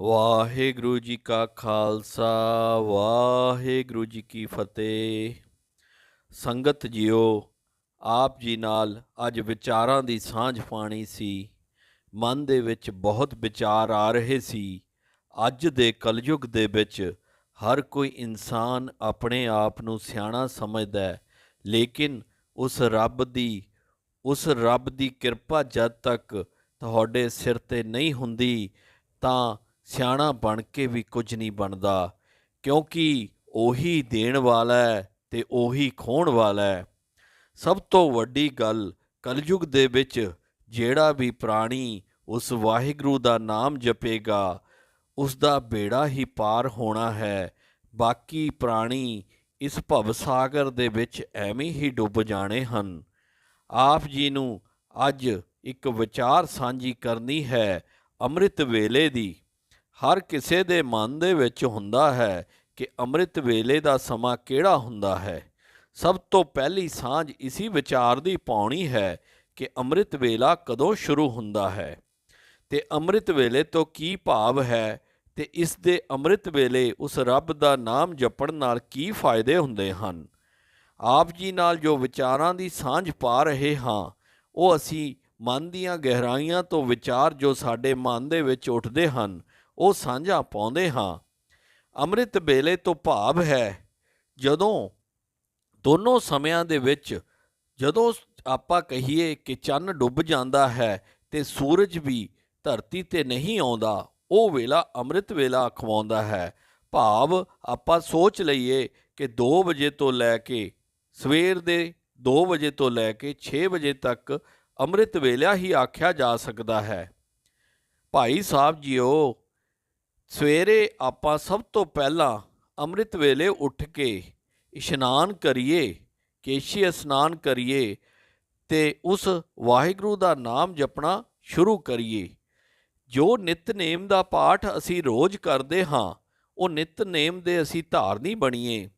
ਵਾਹਿਗੁਰੂ ਜੀ ਕਾ ਖਾਲਸਾ, ਵਾਹਿਗੁਰੂ ਜੀ ਕੀ ਫਤਿਹ। ਸੰਗਤ ਜੀਓ, ਆਪ ਜੀ ਨਾਲ ਅੱਜ ਵਿਚਾਰਾਂ ਦੀ ਸਾਂਝ ਪਾਣੀ ਸੀ। ਮਨ ਦੇ ਵਿੱਚ ਬਹੁਤ ਵਿਚਾਰ ਆ ਰਹੇ ਸੀ। ਅੱਜ ਦੇ ਕਲਯੁਗ ਦੇ ਵਿੱਚ ਹਰ ਕੋਈ ਇਨਸਾਨ ਆਪਣੇ ਆਪ ਨੂੰ ਸਿਆਣਾ ਸਮਝਦਾ ਹੈ, ਲੇਕਿਨ ਉਸ ਰੱਬ ਦੀ, ਉਸ ਰੱਬ ਦੀ ਕਿਰਪਾ ਜਦ ਤੱਕ ਤੁਹਾਡੇ ਸਿਰ ਤੇ ਨਹੀਂ ਹੁੰਦੀ, ਤਾਂ ਸਿਆਣਾ ਬਣ ਕੇ ਵੀ ਕੁਝ ਨਹੀਂ ਬਣਦਾ, ਕਿਉਂਕਿ ਉਹੀ ਦੇਣ ਵਾਲਾ ਹੈ ਤੇ ਉਹੀ ਖੋਣ ਵਾਲਾ ਹੈ। ਸਭ ਤੋਂ ਵੱਡੀ ਗੱਲ ਕਲਯੁਗ ਦੇ ਵਿੱਚ ਜਿਹੜਾ ਵੀ ਪ੍ਰਾਣੀ ਉਸ ਵਾਹਿਗੁਰੂ ਦਾ ਨਾਮ ਜਪੇਗਾ ਉਸ ਦਾ ਬੇੜਾ ਹੀ ਪਾਰ ਹੋਣਾ ਹੈ। ਬਾਕੀ ਪ੍ਰਾਣੀ ਇਸ ਭਵ ਸਾਗਰ ਦੇ ਵਿੱਚ ਐਵੇਂ ਹੀ ਡੁੱਬ ਜਾਣੇ ਹਨ। ਆਪ ਜੀ ਨੂੰ ਅੱਜ ਇੱਕ ਵਿਚਾਰ ਸਾਂਝੀ ਕਰਨੀ ਹੈ ਅੰਮ੍ਰਿਤ ਵੇਲੇ ਦੀ। ਹਰ ਕਿਸੇ ਦੇ ਮਨ ਦੇ ਵਿੱਚ ਹੁੰਦਾ ਹੈ ਕਿ ਅੰਮ੍ਰਿਤ ਵੇਲੇ ਦਾ ਸਮਾਂ ਕਿਹੜਾ ਹੁੰਦਾ ਹੈ। ਸਭ ਤੋਂ ਪਹਿਲੀ ਸਾਂਝ ਇਸੀ ਵਿਚਾਰ ਦੀ ਪਾਉਣੀ ਹੈ ਕਿ ਅੰਮ੍ਰਿਤ ਵੇਲਾ ਕਦੋਂ ਸ਼ੁਰੂ ਹੁੰਦਾ ਹੈ। ਤੇ ਅੰਮ੍ਰਿਤ ਵੇਲੇ ਤੋਂ ਕੀ ਭਾਵ ਹੈ ਤੇ ਇਸ ਦੇ ਅੰਮ੍ਰਿਤ ਵੇਲੇ ਉਸ ਰੱਬ ਦਾ ਨਾਮ ਜਪਣ ਨਾਲ ਕੀ ਫਾਇਦੇ ਹੁੰਦੇ ਹਨ। ਆਪ ਜੀ ਨਾਲ ਜੋ ਵਿਚਾਰਾਂ ਦੀ ਸਾਂਝ ਪਾ ਰਹੇ ਹਾਂ, ਉਹ ਅਸੀਂ ਮਨ ਦੀਆਂ ਗਹਿਰਾਈਆਂ ਤੋਂ ਵਿਚਾਰ ਜੋ ਸਾਡੇ ਮਨ ਦੇ ਵਿੱਚ ਉੱਠਦੇ ਹਨ ਉਹ ਸਾਂਝਾ ਪਾਉਂਦੇ ਹਾਂ। ਅੰਮ੍ਰਿਤ ਵੇਲੇ ਤੋਂ ਭਾਵ ਹੈ, ਜਦੋਂ ਦੋਨੋਂ ਸਮਿਆਂ ਦੇ ਵਿੱਚ ਜਦੋਂ ਆਪਾਂ ਕਹੀਏ ਕਿ ਚੰਨ ਡੁੱਬ ਜਾਂਦਾ ਹੈ ਤੇ ਸੂਰਜ ਵੀ ਧਰਤੀ ਤੇ ਨਹੀਂ ਆਉਂਦਾ, ਉਹ ਵੇਲਾ ਅੰਮ੍ਰਿਤ ਵੇਲਾ ਅਖਵਾਉਂਦਾ ਹੈ। ਭਾਵ ਆਪਾਂ ਸੋਚ ਲਈਏ ਕਿ 2 ਵਜੇ ਤੋਂ ਲੈ ਕੇ ਸਵੇਰ ਦੇ 2 ਵਜੇ ਤੋਂ ਲੈ ਕੇ 6 ਵਜੇ ਤੱਕ ਅੰਮ੍ਰਿਤ ਵੇਲਾ ਹੀ ਆਖਿਆ ਜਾ ਸਕਦਾ ਹੈ। ਭਾਈ ਸਾਹਿਬ ਜੀਓ ਸਵੇਰੇ ਆਪਾਂ ਸਭ ਤੋਂ ਪਹਿਲਾਂ ਅੰਮ੍ਰਿਤ ਵੇਲੇ ਉੱਠ ਕੇ ਇਸ਼ਨਾਨ ਕਰੀਏ ਕੇਸ਼ੀ ਇਸ਼ਨਾਨ ਕਰੀਏ ਤੇ ਉਸ ਵਾਹਿਗੁਰੂ ਦਾ ਨਾਮ ਜਪਣਾ ਸ਼ੁਰੂ ਕਰੀਏ। ਜੋ ਨਿਤਨੇਮ ਦਾ ਪਾਠ ਅਸੀਂ ਰੋਜ਼ ਕਰਦੇ ਹਾਂ, ਉਹ ਨਿਤਨੇਮ ਦੇ ਅਸੀਂ ਧਾਰਨੀ ਬਣੀਏ।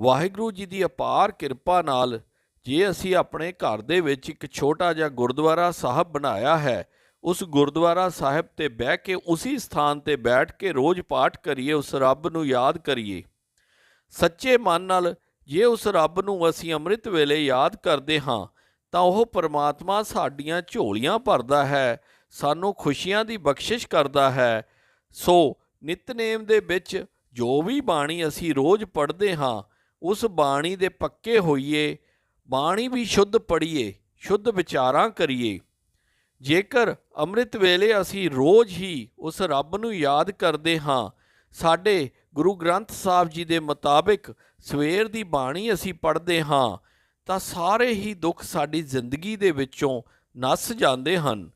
ਵਾਹਿਗੁਰੂ ਜੀ ਦੀ ਅਪਾਰ ਕਿਰਪਾ ਨਾਲ ਜੇ ਅਸੀਂ ਆਪਣੇ ਘਰ ਦੇ ਵਿੱਚ ਇੱਕ ਛੋਟਾ ਜਿਹਾ ਗੁਰਦੁਆਰਾ ਸਾਹਿਬ ਬਣਾਇਆ ਹੈ ਉਸ ਗੁਰਦੁਆਰਾ ਸਾਹਿਬ ਤੇ ਬਹਿ ਕੇ ਉਸੇ ਸਥਾਨ ਤੇ ਬੈਠ ਕੇ ਰੋਜ਼ ਪਾਠ ਕਰੀਏ, ਉਸ ਰੱਬ ਨੂੰ ਯਾਦ ਕਰੀਏ। ਸੱਚੇ ਮਨ ਨਾਲ ਜੇ ਉਸ ਰੱਬ ਨੂੰ ਅਸੀਂ ਅੰਮ੍ਰਿਤ ਵੇਲੇ ਯਾਦ ਕਰਦੇ ਹਾਂ, ਤਾਂ ਉਹ ਪਰਮਾਤਮਾ ਸਾਡੀਆਂ ਝੋਲੀਆਂ ਭਰਦਾ ਹੈ, ਸਾਨੂੰ ਖੁਸ਼ੀਆਂ ਦੀ ਬਖਸ਼ਿਸ਼ ਕਰਦਾ ਹੈ। ਸੋ ਨਿਤਨੇਮ ਦੇ ਵਿੱਚ ਜੋ ਵੀ ਬਾਣੀ ਅਸੀਂ ਰੋਜ਼ ਪੜ੍ਹਦੇ ਹਾਂ, ਉਸ ਬਾਣੀ ਦੇ ਪੱਕੇ ਹੋਈਏ, ਬਾਣੀ ਵੀ ਸ਼ੁੱਧ ਪੜ੍ਹੀਏ, ਸ਼ੁੱਧ ਵਿਚਾਰਾਂ ਕਰੀਏ। ਜੇਕਰ ਅੰਮ੍ਰਿਤ ਵੇਲੇ ਅਸੀਂ ਰੋਜ਼ ਹੀ ਉਸ ਰੱਬ ਨੂੰ ਯਾਦ ਕਰਦੇ ਹਾਂ, ਸਾਡੇ ਗੁਰੂ ਗ੍ਰੰਥ ਸਾਹਿਬ ਜੀ ਦੇ ਮੁਤਾਬਿਕ ਸਵੇਰ ਦੀ ਬਾਣੀ ਅਸੀਂ ਪੜ੍ਹਦੇ ਹਾਂ, ਤਾਂ ਸਾਰੇ ਹੀ ਦੁੱਖ ਸਾਡੀ ਜ਼ਿੰਦਗੀ ਦੇ ਵਿੱਚੋਂ ਨਸ ਜਾਂਦੇ ਹਨ।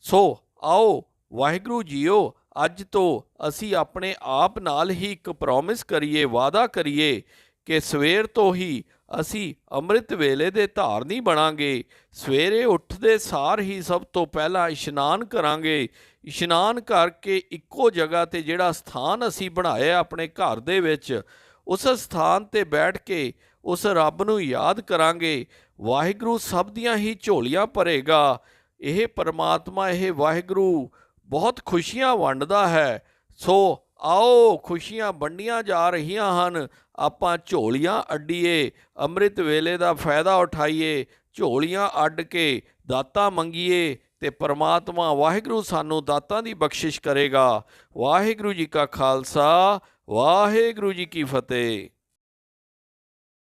ਸੋ ਆਓ ਵਾਹਿਗੁਰੂ ਜੀਓ, ਅੱਜ ਤੋਂ ਅਸੀਂ ਆਪਣੇ ਆਪ ਨਾਲ ਹੀ ਇੱਕ ਪ੍ਰੋਮਿਸ ਕਰੀਏ, ਵਾਅਦਾ ਕਰੀਏ ਕਿ ਸਵੇਰ ਤੋਂ ਹੀ ਅਸੀਂ ਅੰਮ੍ਰਿਤ ਵੇਲੇ ਦੇ ਧਾਰਨੀ ਬਣਾਂਗੇ। ਸਵੇਰੇ ਉੱਠਦੇ ਸਾਰ ਹੀ ਸਭ ਤੋਂ ਪਹਿਲਾਂ ਇਸ਼ਨਾਨ ਕਰਾਂਗੇ। ਇਸ਼ਨਾਨ ਕਰਕੇ ਇੱਕੋ ਜਗ੍ਹਾ ਤੇ ਜਿਹੜਾ ਸਥਾਨ ਅਸੀਂ ਬਣਾਇਆ ਆਪਣੇ ਘਰ ਦੇ ਵਿੱਚ, ਉਸ ਸਥਾਨ ਤੇ ਬੈਠ ਕੇ ਉਸ ਰੱਬ ਨੂੰ ਯਾਦ ਕਰਾਂਗੇ। ਵਾਹਿਗੁਰੂ ਸਭ ਦੀਆਂ ਹੀ ਝੋਲੀਆਂ ਭਰੇਗਾ। ਇਹ ਪਰਮਾਤਮਾ, ਇਹ ਵਾਹਿਗੁਰੂ ਬਹੁਤ ਖੁਸ਼ੀਆਂ ਵੰਡਦਾ ਹੈ। ਸੋ ਆਓ, ਖੁਸ਼ੀਆਂ ਵੰਡੀਆਂ ਜਾ ਰਹੀਆਂ ਹਨ। ਆਪਾਂ ਝੋਲੀਆਂ ਅੱਡੀਏ, ਅੰਮ੍ਰਿਤ ਵੇਲੇ ਦਾ ਫਾਇਦਾ ਉਠਾਈਏ, ਝੋਲੀਆਂ ਅੱਡ ਕੇ ਦਾਤਾ ਮੰਗੀਏ ਤੇ ਪਰਮਾਤਮਾ ਵਾਹਿਗੁਰੂ ਸਾਨੂੰ ਦਾਤਾਂ ਦੀ ਬਖਸ਼ਿਸ਼ ਕਰੇਗਾ। ਵਾਹਿਗੁਰੂ ਜੀ ਕਾ ਖਾਲਸਾ, ਵਾਹਿਗੁਰੂ ਜੀ ਕੀ ਫਤਿਹ।